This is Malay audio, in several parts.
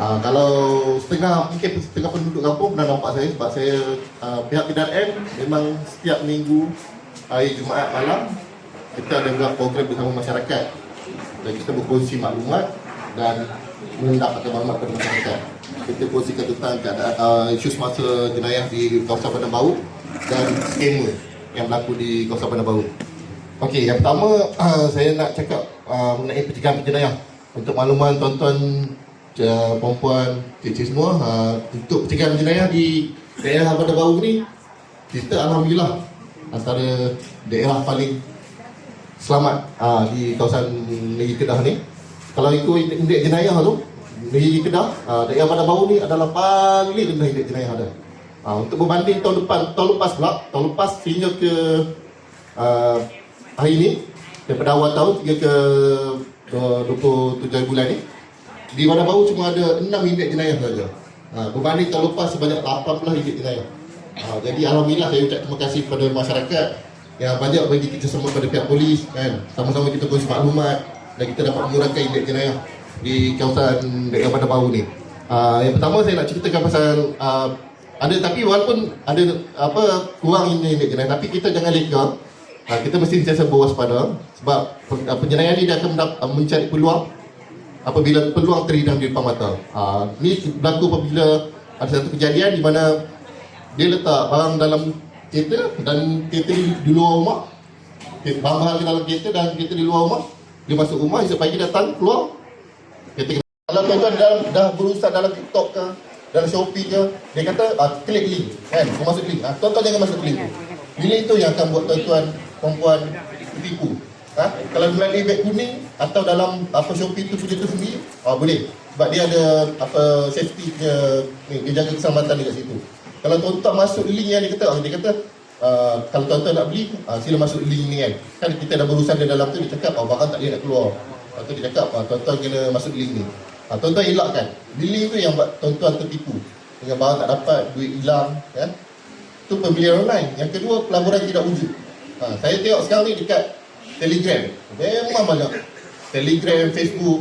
Uh, kalau setengah mungkin setengah penduduk kampung pernah nampak saya sebab saya uh, pihak PDRM memang setiap minggu hari Jumaat malam kita ada buat program bersama masyarakat dan kita berkongsi maklumat dan mendapatkan maklumat kepada masyarakat. Kita kongsikan tentang keadaan uh, isu semasa jenayah di kawasan Bandar Baru dan skema yang berlaku di kawasan Bandar Baru. Okey, yang pertama uh, saya nak cakap uh, mengenai pencegahan penjenayah. Untuk makluman tuan-tuan uh, perempuan, cik-cik semua, uh, untuk pencegahan penjenayah di daerah Bandar Baru ni kita alhamdulillah antara daerah paling selamat uh, di kawasan negeri Kedah ni. Kalau ikut indeks jenayah tu, negeri Kedah, uh, daerah Bandar Baru ni adalah paling rendah indeks jenayah ada. Uh, untuk berbanding tahun depan, tahun lepas pula, tahun lepas hingga ke uh, hari ni daripada awal tahun hingga ke uh, 27 bulan ni di Bandar Baru cuma ada 6 indeks jenayah saja. Ha, berbanding tahun lepas sebanyak 18 indeks jenayah. Ha, jadi alhamdulillah saya ucap terima kasih kepada masyarakat yang banyak bagi kita semua kepada pihak polis kan. Sama-sama kita kongsi maklumat dan kita dapat mengurangkan indeks jenayah di kawasan daerah Bandar Baru ni. Ha, yang pertama saya nak ceritakan pasal uh, ada tapi walaupun ada apa kurang ini indeks jenayah tapi kita jangan leka Ha, kita mesti sentiasa berwaspada sebab pen- penjenayah ni dia akan mencari peluang apabila peluang terhidang di depan mata. Ha, ni berlaku apabila ada satu kejadian di mana dia letak barang dalam kereta dan kereta di, di luar rumah. Barang-barang di dalam kereta dan kereta di luar rumah. Dia masuk rumah, esok pagi datang, keluar. Kereta kena. Kalau tuan-tuan dah, dah berusaha dalam TikTok ke, dalam Shopee ke, dia kata, ah, klik link. Kan? Kau masuk link. Ah, tuan-tuan jangan masuk link tu. Link itu yang akan buat tuan-tuan, perempuan tertipu. Ha? Kalau melalui beg kuning atau dalam apa Shopee tu punya tu sendiri, ah, boleh. Sebab dia ada apa safety dia, ni, dia jaga keselamatan dekat situ. Kalau tuan-tuan masuk link yang dia kata, ah, dia kata uh, kalau tuan-tuan nak beli, uh, sila masuk link ni kan. Kan kita dah berurusan di dalam tu, dia cakap, oh, barang tak boleh nak keluar. Lepas tu dia cakap, ah, tuan-tuan kena masuk link ni. Ah, tuan-tuan elakkan. Link tu yang buat tuan-tuan tertipu. Dengan barang tak dapat, duit hilang. Kan? Itu pembelian online. Yang kedua, pelaburan tidak wujud. Ha, saya tengok sekarang ni dekat Telegram. Memang banyak. Telegram, Facebook.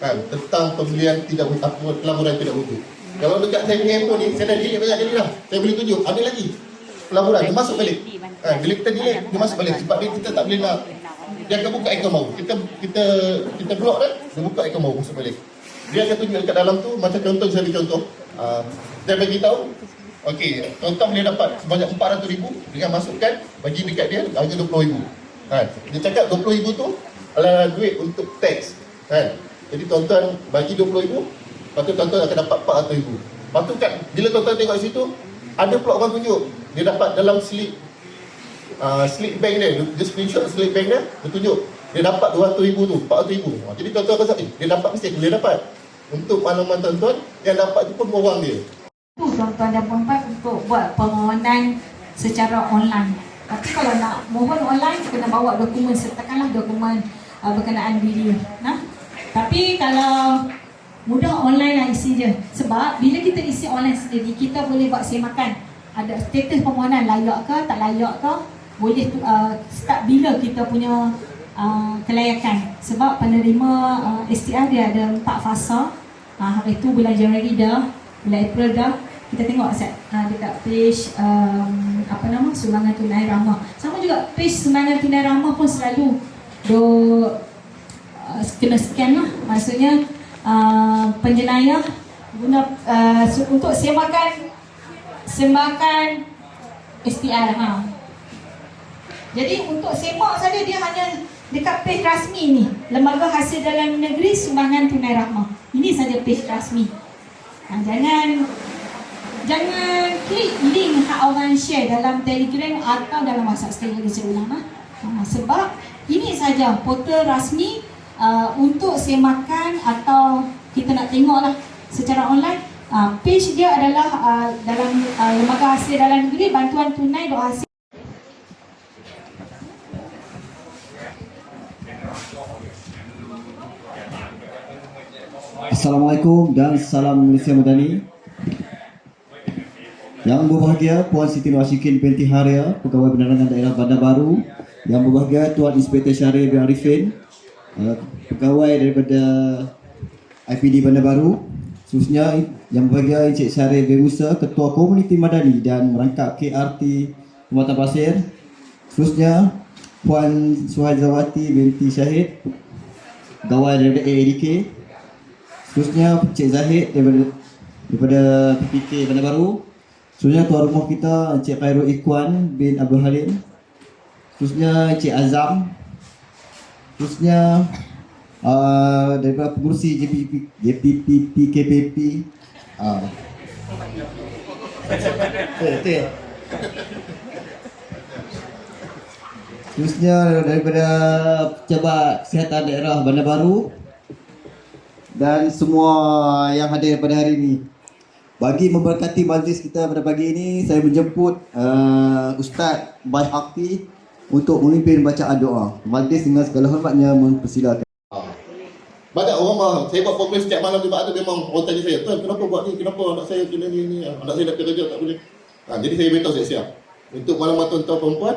Kan, tentang pembelian tidak apa, pelaburan tidak wujud. Kalau dekat saya punya handphone ni, saya dah delete banyak kali dah. Saya boleh tunjuk. Ada lagi. Pelaburan, dia masuk balik. Ha, bila kita delete, dia masuk balik. Sebab dia kita tak boleh nak dia akan buka akaun baru. Kita kita kita block dia, dia buka akaun baru masuk balik. Dia akan tunjuk dekat dalam tu macam contoh saya bagi contoh. Uh, saya bagi tahu Okey, tuan-tuan boleh dapat sebanyak 400 ribu dengan masukkan bagi dekat dia harga 20 ribu. Kan? Dia cakap 20 ribu tu adalah duit untuk tax. Kan? Jadi tuan-tuan bagi 20 ribu, lepas tu tuan-tuan akan dapat 400 ribu. Lepas tu kan, bila tuan-tuan tengok situ, ada pula orang tunjuk. Dia dapat dalam slip uh, slip bank dia, dia screenshot slip bank dia, dia tunjuk. Dia dapat 200 ribu tu, 400 ribu. Ha, jadi tuan-tuan rasa, eh, dia dapat mesti boleh dapat. Untuk makluman tuan-tuan, yang dapat tu pun orang dia. tu tuan-tuan dan puan-puan untuk buat permohonan secara online. Tapi kalau nak mohon online, kena bawa dokumen, sertakanlah dokumen uh, berkenaan diri. Nah? Tapi kalau mudah online lah isi je. Sebab bila kita isi online sendiri, kita boleh buat semakan. Ada status permohonan layak ke, tak layak ke, boleh uh, start bila kita punya uh, kelayakan. Sebab penerima uh, STR dia ada empat fasa. Uh, hari tu bulan Januari dah, bulan April dah, kita tengok set uh, dekat page um, apa nama sumbangan tunai ramah. Sama juga page sumbangan tunai ramah pun selalu do uh, kena scan lah. Maksudnya uh, penjenayah guna uh, untuk sewakan sewakan SPR ha. Jadi untuk semak saja dia hanya dekat page rasmi ni Lembaga Hasil Dalam Negeri Sumbangan Tunai Rahmah. Ini saja page rasmi. Ha, jangan jangan klik link hak orang share dalam Telegram atau dalam WhatsApp sekali lagi saya ulang ah. Ha, sebab ini saja portal rasmi uh, untuk semakan atau kita nak tengoklah secara online. Uh, page dia adalah uh, dalam uh, Lembaga Hasil Dalam Negeri Bantuan Tunai Doa Hasil Assalamualaikum dan salam Malaysia Madani. Yang berbahagia Puan Siti Nurashikin binti Haria, Pegawai Penerangan Daerah Bandar Baru. Yang berbahagia Tuan Inspektor Syarif bin Arifin, uh, pegawai daripada IPD Bandar Baru. Khususnya yang berbahagia Encik Syarif Berusa, Ketua Komuniti Madani dan merangkap KRT Kematan Pasir. Khususnya Puan Suhazawati binti Syahid, Gawai daripada AADK. Khususnya Encik Zahid daripada, daripada PPK Bandar Baru. Khususnya tuan rumah kita Encik Khairul Ikwan bin Abdul Halim. Khususnya Encik Azam. Khususnya uh, daripada pengurusi JPP, JPP PKPP. Uh. Betul. Khususnya daripada Pejabat Kesihatan Daerah Bandar Baru dan semua yang hadir pada hari ini. Bagi memberkati majlis kita pada pagi ini, saya menjemput uh, Ustaz Bai Hakti untuk memimpin bacaan doa. Majlis dengan segala hormatnya mempersilakan. Banyak orang mah, saya buat program setiap malam juga ada memang orang tanya saya, Tuan kenapa buat ni, kenapa anak saya kena ni, ni, anak saya nak kerja tak boleh. Ha, jadi saya beritahu siap-siap. Untuk malam tuan-tuan perempuan,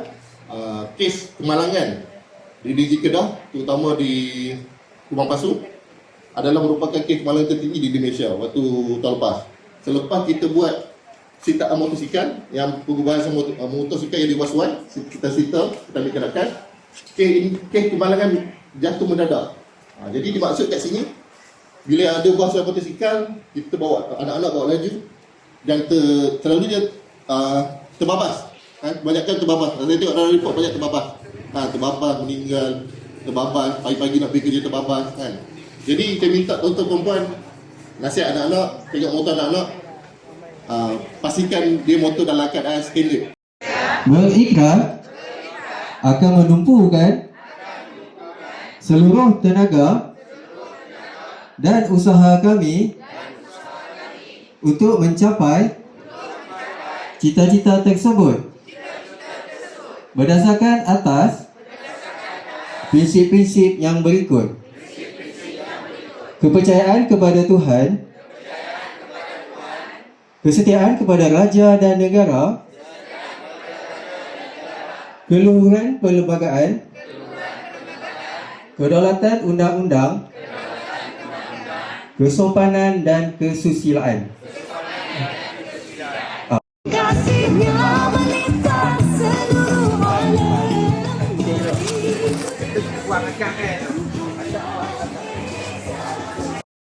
uh, kes kemalangan di DG Kedah, terutama di Kubang Pasu, adalah merupakan kes kemalangan tertinggi di Indonesia waktu tahun lepas. Selepas kita buat sitaan motosikal yang pergubahan motor, uh, motosikal yang di Waswan, kita sita, kita ambil kes, ini- kes kemalangan jatuh mendadak. Ha, jadi dimaksud kat sini bila ada bahasa motosikal kita bawa anak-anak bawa laju dan ter, terlalu dia uh, terbabas. Kan? Kebanyakan terbabas. Saya tengok dalam report banyak terbabas. Ha, terbabas, meninggal, terbabas, pagi-pagi nak pergi kerja terbabas. Kan? Jadi saya minta tuan-tuan perempuan nasihat anak-anak, tengok motor anak-anak. Uh, pastikan dia motor dalam keadaan standard. Berikrar akan menumpukan seluruh tenaga dan usaha kami untuk mencapai cita-cita tersebut. Berdasarkan atas prinsip-prinsip yang berikut kepercayaan kepada Tuhan. Kesetiaan kepada raja dan negara. Keluhuran perlembagaan, kedaulatan undang-undang, kesopanan dan kesusilaan. Kasihnya melintang seluruh alam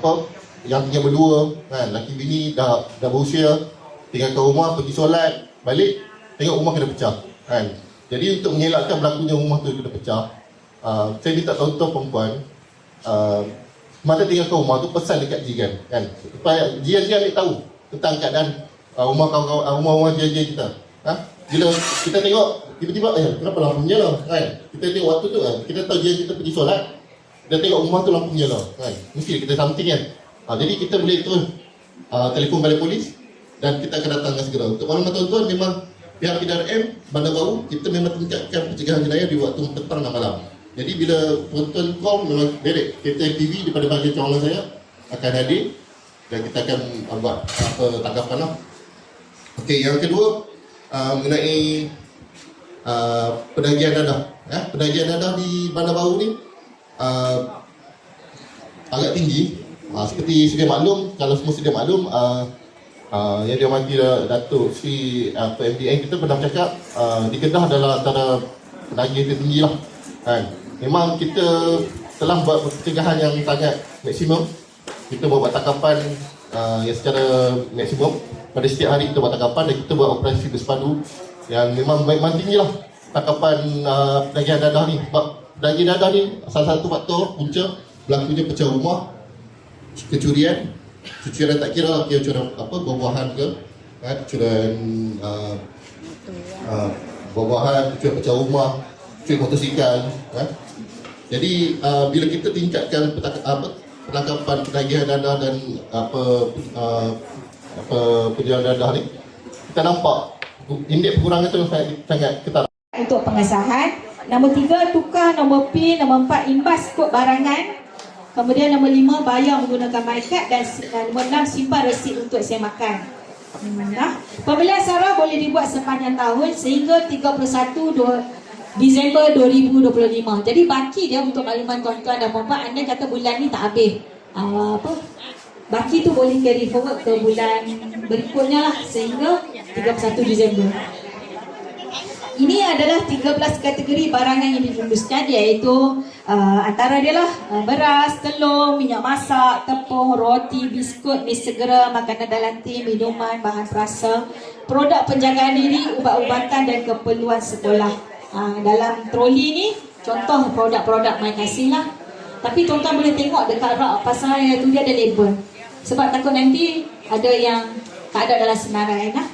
apa? Yang tinggal berdua kan? Laki bini dah dah berusia tinggal kat rumah pergi solat balik tengok rumah kena pecah kan? Jadi untuk mengelakkan berlakunya rumah tu kena pecah. Uh, saya minta tuan-tuan perempuan uh, mana tinggal kat rumah tu pesan dekat jiran kan supaya jiran-jiran ni tahu tentang keadaan uh, rumah kawan-kawan uh, rumah-rumah jiran-jiran kita ha? Bila kita tengok tiba-tiba eh kenapa lampu menyala? Kan? Kita tengok waktu tu kan? Kita tahu jiran kita pergi solat. Dia tengok rumah tu lampu menyala kan? Mesti kita something kan? Ha, jadi kita boleh terus uh, telefon balai polis dan kita akan datang dengan segera. Untuk maklumat tuan-tuan memang pihak PDRM Bandar Baru kita memang tingkatkan pencegahan jenayah di waktu petang dan malam. Jadi bila tuan-tuan call memang direct kita TV daripada bahagian cawangan saya akan hadir dan kita akan buat apa tanggapan lah. Okey, yang kedua uh, mengenai uh, penagihan dadah. Ya, penagihan dadah di Bandar Baru ni uh, agak tinggi. Uh, seperti sedia maklum, kalau semua sedia maklum, uh, uh, yang dihormati Datuk Sri uh, PMDN kita pernah cakap uh, di Kedah adalah antara penagih tertinggi lah. Kan? Memang kita telah buat pencegahan yang sangat maksimum. Kita buat tangkapan uh, yang secara maksimum pada setiap hari kita buat tangkapan dan kita buat operasi bersepadu yang memang memang tinggi lah tangkapan uh, penagihan dadah ni. Sebab penagihan dadah ni salah satu faktor punca berlakunya pecah rumah kecurian kecurian tak kira lah kira curian apa buah-buahan ke kan? Curian uh, uh, buah-buahan curian pecah rumah curian motosikal kan? Jadi uh, bila kita tingkatkan apa penangkapan penagihan dadah dan apa uh, apa perjalanan dadah ni kita nampak indeks pengurangan tu sangat sangat ketat untuk pengesahan. Nombor tiga, tukar nombor PIN. Nombor empat, imbas kod barangan. Kemudian nombor lima, bayar menggunakan MyCard. Dan nombor enam, simpan resit untuk semakan. Nah, pembelian SARA boleh dibuat sepanjang tahun sehingga 31 do- Disember 2025. Jadi baki dia untuk makluman tuan-tuan dan puan-puan, anda kata bulan ni tak habis. Uh, apa? Baki tu boleh carry forward ke bulan berikutnya lah sehingga 31 Disember. Ini adalah 13 kategori barangan yang dirumuskan iaitu uh, antara dia lah uh, beras, telur, minyak masak, tepung, roti, biskut, mi segera, makanan dalam tim, minuman, bahan perasa, produk penjagaan diri, ubat-ubatan dan keperluan sekolah. Uh, dalam troli ni contoh produk-produk My Kasih lah. Tapi tuan-tuan boleh tengok dekat rak pasaran yang tu dia ada label. Sebab takut nanti ada yang tak ada dalam senarai lah.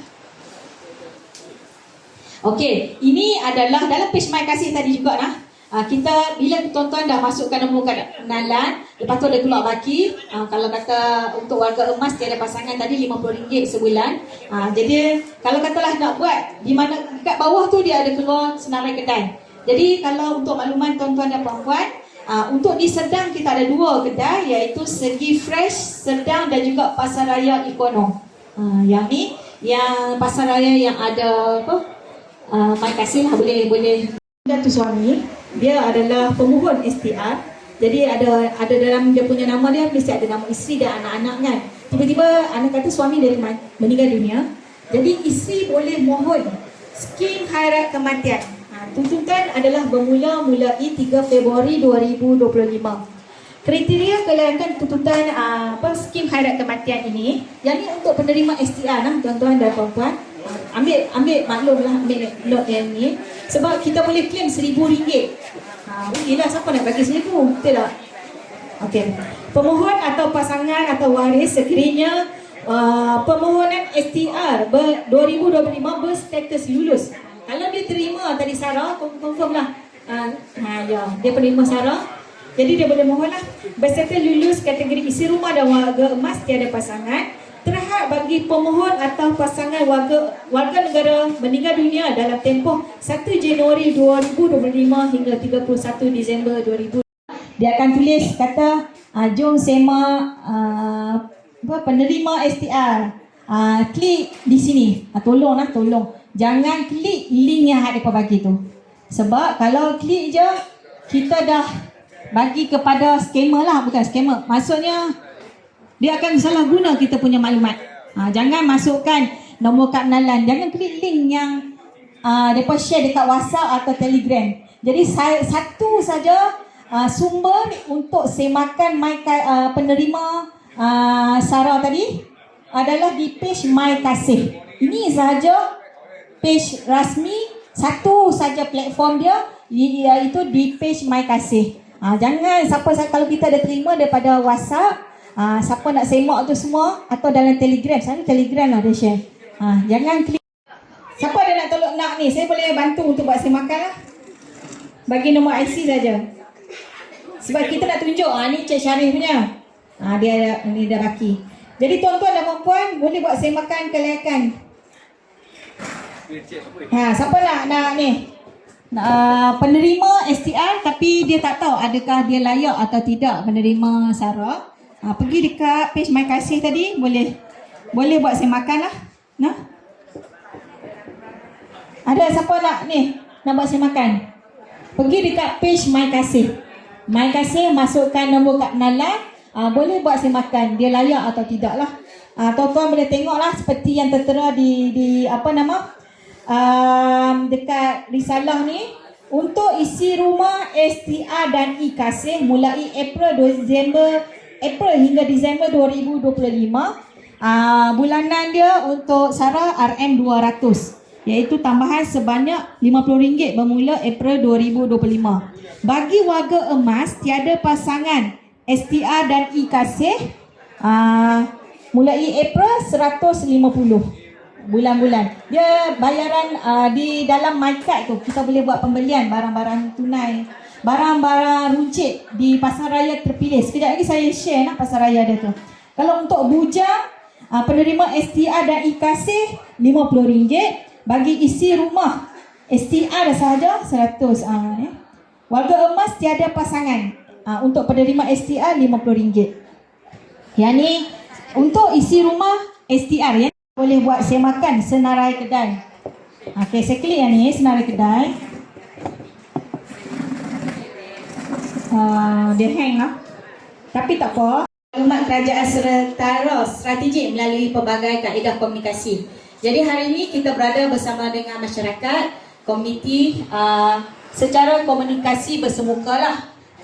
Okey, ini adalah dalam page My Kasih tadi juga nah. Uh, kita bila tuan-tuan dah masukkan nombor kenalan, lepas tu ada keluar baki. Uh, kalau kata untuk warga emas tiada pasangan tadi RM50 sebulan. Uh, jadi kalau katalah nak buat di mana dekat bawah tu dia ada keluar senarai kedai. Jadi kalau untuk makluman tuan-tuan dan puan-puan, uh, untuk di Sedang kita ada dua kedai iaitu Segi Fresh Sedang dan juga Pasar Raya Ikono. Uh, yang ni yang pasar raya yang ada apa? Uh, mai kasih lah boleh boleh. Dan tu suami dia adalah pemohon STR. Jadi ada ada dalam dia punya nama dia mesti ada nama isteri dan anak-anak kan. Tiba-tiba anak kata suami dia meninggal dunia. Jadi isteri boleh mohon skim khairat kematian. Tuntutan adalah bermula mulai 3 Februari 2025. Kriteria kelayakan tuntutan uh, apa skim khairat kematian ini yang ni untuk penerima STR nah tuan-tuan dan puan-puan Ah, ambil ambil maklum lah ambil note yang ni sebab kita boleh claim seribu ringgit ha, rugi lah siapa nak bagi seribu betul tak Okey. Pemohon atau pasangan atau waris sekiranya uh, permohonan STR ber, 2025 berstatus lulus. Kalau dia terima tadi Sarah, confirm lah. Uh, ha, ya, dia penerima Sarah. Jadi dia boleh mohon lah. Berstatus lulus kategori isi rumah dan warga emas tiada pasangan. Terhad bagi pemohon atau pasangan warga warga negara meninggal dunia dalam tempoh 1 Januari 2025 hingga 31 Disember 2025 dia akan tulis kata uh, jom semak uh, apa penerima STR uh, klik di sini uh, tolonglah tolong jangan klik link yang ada bagi tu sebab kalau klik je kita dah bagi kepada scammer lah bukan scammer maksudnya Dia akan salah guna kita punya maklumat. Ha, jangan masukkan nombor kad pengenalan. Jangan klik link yang uh, mereka share dekat WhatsApp atau Telegram. Jadi satu saja uh, sumber untuk semakan my uh, penerima uh, Sarah tadi adalah di page My Kasih. Ini sahaja page rasmi satu saja platform dia iaitu di page My Kasih. Ha, jangan siapa kalau kita ada terima daripada WhatsApp, ha, siapa nak semak tu semua atau dalam Telegram, saya Telegram lah dia share. Ha, jangan klik. Siapa ada nak tolong nak ni? Saya boleh bantu untuk buat semakan lah. Bagi nombor IC saja. Sebab kita nak tunjuk, ha, ni Cik Syarif punya. Ha, dia ni dah baki. Jadi tuan-tuan dan puan boleh buat semakan kelayakan. Ha, siapa nak nak ni? Uh, penerima STR tapi dia tak tahu adakah dia layak atau tidak penerima SARA. Ha, pergi dekat page My Kasih tadi boleh boleh buat semakan lah. Nah. Ada siapa nak ni nak buat semakan? Pergi dekat page My Kasih. My Kasih masukkan nombor kad pengenalan uh, boleh buat semakan dia layak atau tidak lah. Uh, tuan-tuan boleh tengok lah seperti yang tertera di di apa nama um, dekat risalah ni untuk isi rumah STR dan e-kasih mulai April Disember April hingga Disember 2025 uh, bulanan dia untuk Sarah RM 200 iaitu tambahan sebanyak RM50 bermula April 2025 bagi warga emas tiada pasangan STR dan e-kasih uh, mulai April 150 bulan-bulan. Dia bayaran uh, di dalam MyCard tu kita boleh buat pembelian barang-barang tunai, barang-barang runcit di pasar raya terpilih. Sekejap lagi saya share nak pasar raya dia tu. Kalau untuk bujang uh, penerima STR dan e-kasih RM50 bagi isi rumah STR sahaja 100 uh, eh. Warga emas tiada pasangan uh, untuk penerima STR RM50. Yang ni untuk isi rumah STR ya boleh buat semakan senarai kedai. Okey, saya klik yang ni senarai kedai. Uh, dia hang lah. Tapi tak apa. Maklumat kerajaan seretara strategik melalui pelbagai kaedah komunikasi. Jadi hari ini kita berada bersama dengan masyarakat, komuniti uh, secara komunikasi bersemuka lah.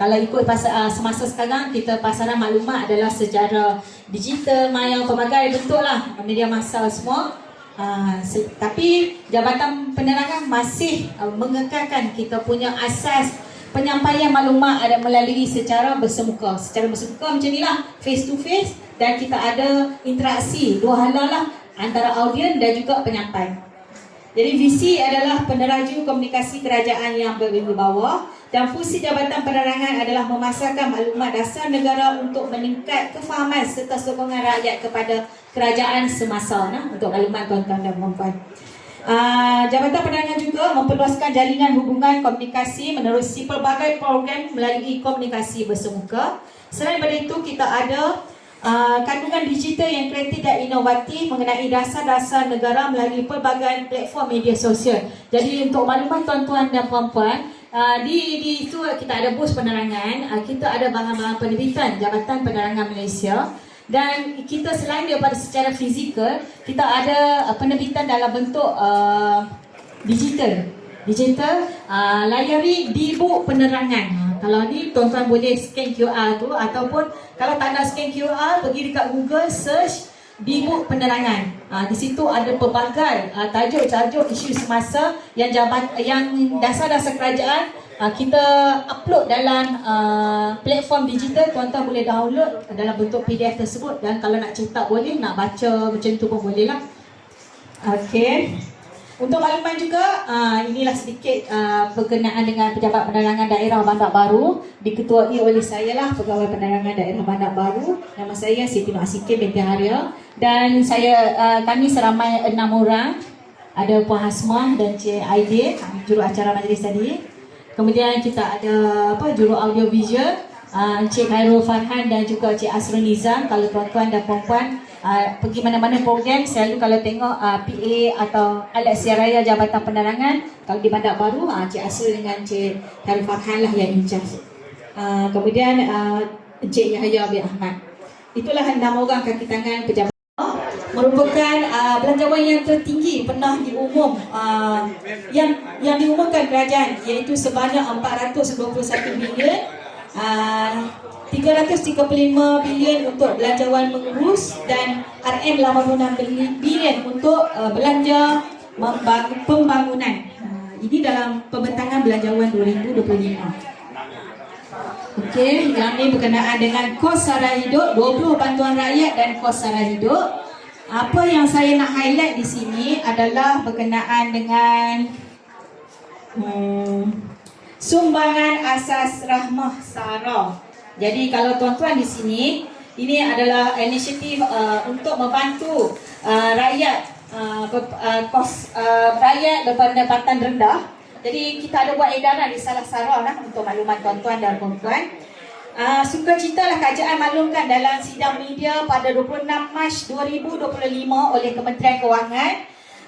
Kalau ikut pasal, uh, semasa sekarang, kita pasaran maklumat adalah secara digital, maya, pelbagai bentuk lah. Media masa semua. Uh, se- tapi Jabatan Penerangan masih uh, mengekalkan kita punya asas penyampaian maklumat ada melalui secara bersemuka. Secara bersemuka macam ni lah, face to face dan kita ada interaksi dua hala lah antara audien dan juga penyampai. Jadi visi adalah peneraju komunikasi kerajaan yang berwibawa dan fungsi Jabatan Penerangan adalah memasarkan maklumat dasar negara untuk meningkat kefahaman serta sokongan rakyat kepada kerajaan semasa nah, untuk maklumat tuan-tuan dan puan-puan. Uh, Jabatan Penerangan juga memperluaskan jaringan hubungan komunikasi menerusi pelbagai program melalui komunikasi bersemuka. Selain daripada itu, kita ada uh, kandungan digital yang kreatif dan inovatif mengenai dasar-dasar negara melalui pelbagai platform media sosial. Jadi untuk maklumat tuan-tuan dan puan-puan, uh, di di itu kita ada bus penerangan, uh, kita ada bahan-bahan penerbitan Jabatan Penerangan Malaysia. Dan kita selain daripada secara fizikal kita ada uh, penerbitan dalam bentuk uh, digital. Digital uh, layari di book penerangan kalau ni tuan-tuan boleh scan QR tu ataupun kalau tak nak scan QR pergi dekat Google search book penerangan. Uh, di situ ada pelbagai uh, tajuk-tajuk isu semasa yang jabat yang dasar-dasar kerajaan uh, kita upload dalam uh, platform digital. Tuan-tuan boleh download dalam bentuk PDF tersebut. Dan kalau nak cetak boleh nak baca macam tu pun boleh lah Okey. Untuk makluman juga, uh, inilah sedikit uh, berkenaan dengan Pejabat Penerangan Daerah Bandar Baru diketuai oleh saya lah Pegawai Penerangan Daerah Bandar Baru. Nama saya Siti Nur Asike binti Haria dan saya uh, kami seramai enam orang. Ada Puan Hasmah dan Cik Aidil, juru acara majlis tadi. Kemudian kita ada apa juru audio visual uh, Cik Khairul Farhan dan juga Cik Asrul Nizam kalau tuan-tuan dan puan-puan uh, pergi mana-mana program selalu kalau tengok uh, PA atau alat siar raya Jabatan Penerangan kalau di Bandar Baru uh, Cik Asrul dengan Cik Khairul Farhan lah yang in charge. Uh, kemudian uh, Cik Yahya bin Ahmad. itulah nama orang kaki tangan pejabat merupakan uh, belanjawan yang tertinggi pernah diumum uh, yang yang diumumkan kerajaan iaitu sebanyak 421 bilion uh, 335 bilion untuk belanjawan mengurus dan RM86 bilion untuk uh, belanja pembangunan. Uh, ini dalam pembentangan belanjawan 2025. Okey, yang ini berkenaan dengan kos sara hidup, 20 bantuan rakyat dan kos sara hidup. Apa yang saya nak highlight di sini adalah berkenaan dengan hmm, sumbangan asas rahmah sara. Jadi kalau tuan-tuan di sini, ini adalah inisiatif uh, untuk membantu uh, rakyat uh, uh, kos uh, rakyat berpendapatan rendah. Jadi kita ada buat edaran di salah sarah lah untuk makluman tuan-tuan dan puan-puan. Uh, sukacita lah kerajaan maklumkan dalam sidang media pada 26 Mac 2025 oleh Kementerian Kewangan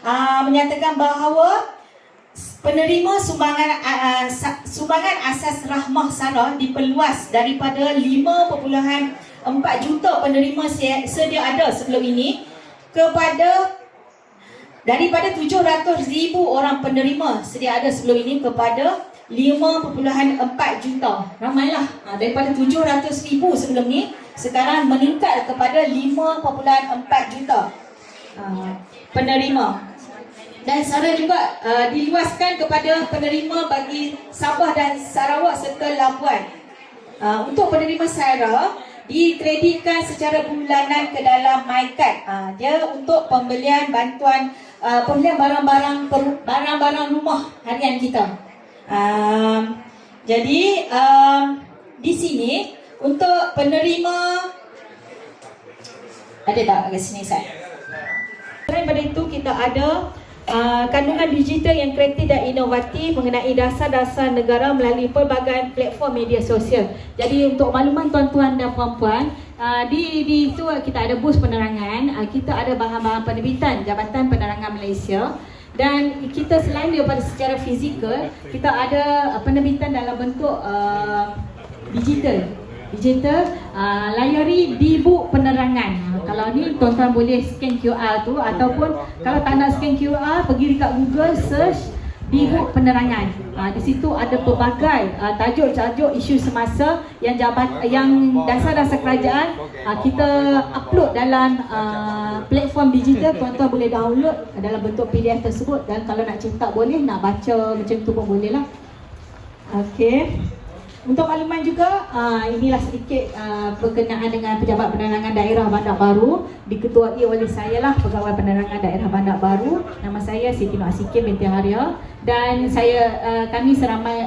uh, menyatakan bahawa penerima sumbangan uh, sumbangan asas rahmah sarah diperluas daripada 5.4 juta penerima se- sedia ada sebelum ini kepada daripada 700 ribu orang penerima sedia ada sebelum ini kepada 5.4 juta. Ramailah. Ha, daripada 700 ribu sebelum ni sekarang meningkat kepada 5.4 juta uh, penerima dan Sarah juga uh, diluaskan kepada penerima bagi Sabah dan Sarawak serta Labuan. Uh, untuk penerima Sarah dikreditkan secara bulanan ke dalam MyCard. Uh, dia untuk pembelian bantuan uh, pembelian barang-barang barang-barang rumah harian kita. Um, jadi um, di sini untuk penerima ada tak kat sini saya? Selain daripada itu kita ada uh, kandungan digital yang kreatif dan inovatif mengenai dasar-dasar negara melalui pelbagai platform media sosial. Jadi untuk makluman tuan-tuan dan puan-puan, uh, di di itu kita ada bus penerangan, uh, kita ada bahan-bahan penerbitan Jabatan Penerangan Malaysia. Dan kita selain daripada secara fizikal, kita ada penerbitan dalam bentuk uh, digital digital uh, layari di book penerangan. Kalau ni tuan-tuan boleh scan QR tu ataupun kalau tak nak scan QR pergi dekat Google search book penerangan. Uh, di situ ada pelbagai uh, tajuk-tajuk isu semasa yang jabat yang dasar-dasar kerajaan uh, kita upload dalam uh, platform digital tuan-tuan boleh download dalam bentuk PDF tersebut dan kalau nak cetak boleh nak baca macam tu pun boleh lah. Okey. Untuk makluman juga, uh, inilah sedikit uh, berkenaan dengan Pejabat Penerangan Daerah Bandar Baru diketuai oleh saya lah Pegawai Penerangan Daerah Bandar Baru. Nama saya Siti Nur Asikim binti Haria dan saya uh, kami seramai